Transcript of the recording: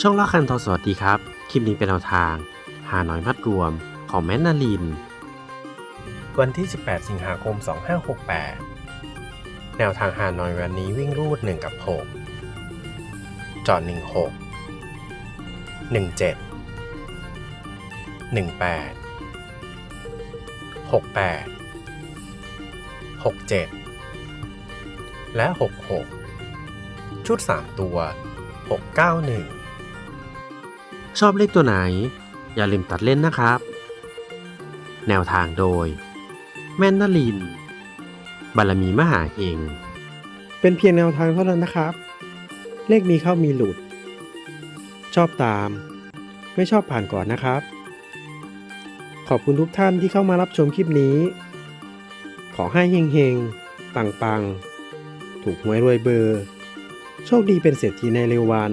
ช่องละคันทอสวัสดีครับ คลิปนี้เป็นแนวทาง หาหน่อยมัดรวมของแมนนาลิน วันที่ 18 สิงหาคม 2568 แนวทางหาหน่อยวันนี้วิ่งรูด 1 กับ 6 จอด 16 17 18 68 67 และ 66 ชุด 3 ตัว 691 ชอบเลขตัวไหน อย่าลืมตัดเล่นนะครับ แนวทางโดย แม่นนลิน บารมีมหาเฮงเป็นเพียงแนวทางเท่านั้นนะครับ เลขมีเข้ามีหลุด ชอบตาม ไม่ชอบผ่านก่อนนะครับ ขอบคุณทุกท่านที่เข้ามารับชมคลิปนี้ ขอให้เฮงเฮงปังปังๆ ถูกหวยรวยเบอร์ โชคดีเป็นเศรษฐีในเร็ววัน